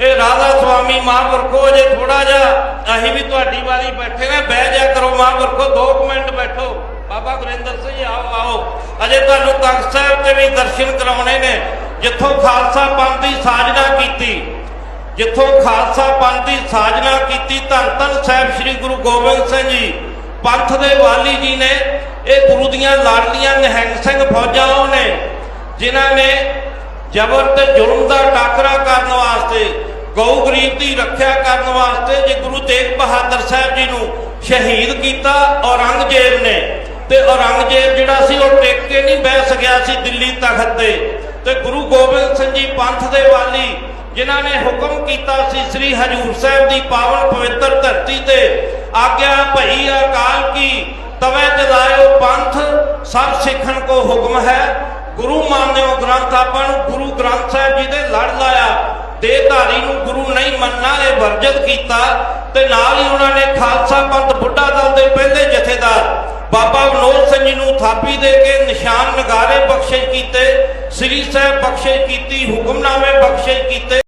ਇਹ ਰਾਧਾ ਸੁਆਮੀ ਮਹਾਂਪੁਰਖੋ ਜੇ ਥੋੜਾ ਜਿਹਾ ਅਸੀਂ ਵੀ ਤੁਹਾਡੀ ਵਾਰੀ ਬੈਠੇ ਨੇ, ਬਹਿ ਜਾ ਕਰੋ ਮਹਾਂਪੁਰਖੋ 2 ਮਿੰਟ ਬੈਠੋ। ਬਾਬਾ ਗੁਰਿੰਦਰ ਸਿੰਘ ਆਓ ਆਓ। ਅਜੇ ਤੁਹਾਨੂੰ ਤਖਤ ਸਾਹਿਬ ਤੇ ਵੀ ਦਰਸ਼ਨ ਕਰਾਉਣੇ ਨੇ। ਜਿੱਥੋਂ ਖਾਲਸਾ ਪੰਥ ਦੀ ਸਾਜਨਾ ਕੀਤੀ, ਜਿੱਥੋਂ ਖਾਲਸਾ ਪੰਥ ਦੀ ਸਾਜਨਾ ਕੀਤੀ, ਧੰਨ ਧੰਨ ਸਾਹਿਬ ਸ੍ਰੀ ਗੁਰੂ ਗੋਬਿੰਦ ਸਿੰਘ ਜੀ, ਪੰਥ ਦੇ ਵਾਲੀ ਜੀ ਨੇ, ਇਹ ਗੁਰੂ ਦੀਆਂ ਲਾਡਲੀਆਂ ਨਿਹੰਗ ਸਿੰਘ ਫੌਜਾਂ ਉਹ ਨੇ, ਜਿਨ੍ਹਾਂ ਨੇ ਜ਼ਬਰ ਤੇ ਜ਼ੁਲਮ ਦਾ ਟਾਕਰਾ ਕਰਨ ਵਾਸਤੇ ਗਊ ਗਰੀਬ ਦੀ ਰੱਖਿਆ ਕਰਨ ਵਾਸਤੇ ਜੇ ਗੁਰੂ ਤੇਗ ਬਹਾਦਰ ਸਾਹਿਬ ਜੀ ਨੂੰ ਸ਼ਹੀਦ ਕੀਤਾ ਔਰੰਗਜ਼ੇਬ ਨੇ, ਤੇ ਔਰੰਗਜ਼ੇਬ ਜਿਹੜਾ ਸੀ ਉਹ ਟਿਕ ਕੇ ਨਹੀਂ ਬਹਿ ਸਕਿਆ ਸੀ ਦਿੱਲੀ ਤਖਤ ਤੇ। ਤੇ ਗੁਰੂ ਗੋਬਿੰਦ ਸਿੰਘ ਜੀ ਪੰਥ ਦੇ ਵਾਲੀ, ਜਿਨ੍ਹਾਂ ਨੇ ਹੁਕਮ ਕੀਤਾ ਸੀ ਸ੍ਰੀ ਹਜੂਰ ਸਾਹਿਬ ਦੀ ਪਾਵਨ ਪਵਿੱਤਰ ਧਰਤੀ ਤੇ, ਆਗਿਆ ਭਈ ਅਕਾਲ ਕੀ, ਤਵੇ ਜਲਾਇਓ ਪੰਥ, ਸਭ ਸਿੱਖਣ ਕੋ ਹੁਕਮ ਹੈ। ਗੁਰੂ ਮੰਨਿਓ ਗ੍ਰੰਥ ਆਪਾਂ ਨੂੰ ਗੁਰੂ ਗ੍ਰੰਥ ਸਾਹਿਬ ਜੀ ਦੇ ਲੜ ਲਾਇਆ ਦੇਹਧਾਰੀ ਨੂੰ ਗੁਰੂ ਨਹੀਂ ਮੰਨਣਾ ਇਹ ਵਰਜਿਤ ਕੀਤਾ ਤੇ ਨਾਲ ਹੀ ਉਹਨਾਂ ਨੇ ਖਾਲਸਾ ਪੰਥ ਬੁੱਢਾ ਦਲ ਦੇ ਪਹਿਲੇ ਜਥੇਦਾਰ ਬਾਬਾ ਵਿਨੋਦ ਸਿੰਘ ਜੀ ਨੂੰ ਥਾਪੀ ਦੇ ਕੇ ਨਿਸ਼ਾਨ ਨਗਾਰੇ ਬਖਸ਼ਿਸ਼ ਕੀਤੇ, ਸ੍ਰੀ ਸਾਹਿਬ ਬਖਸ਼ਿਸ਼ ਕੀਤੀ, ਹੁਕਮਨਾਮੇ ਬਖਸ਼ਿਸ਼ ਕੀਤੇ।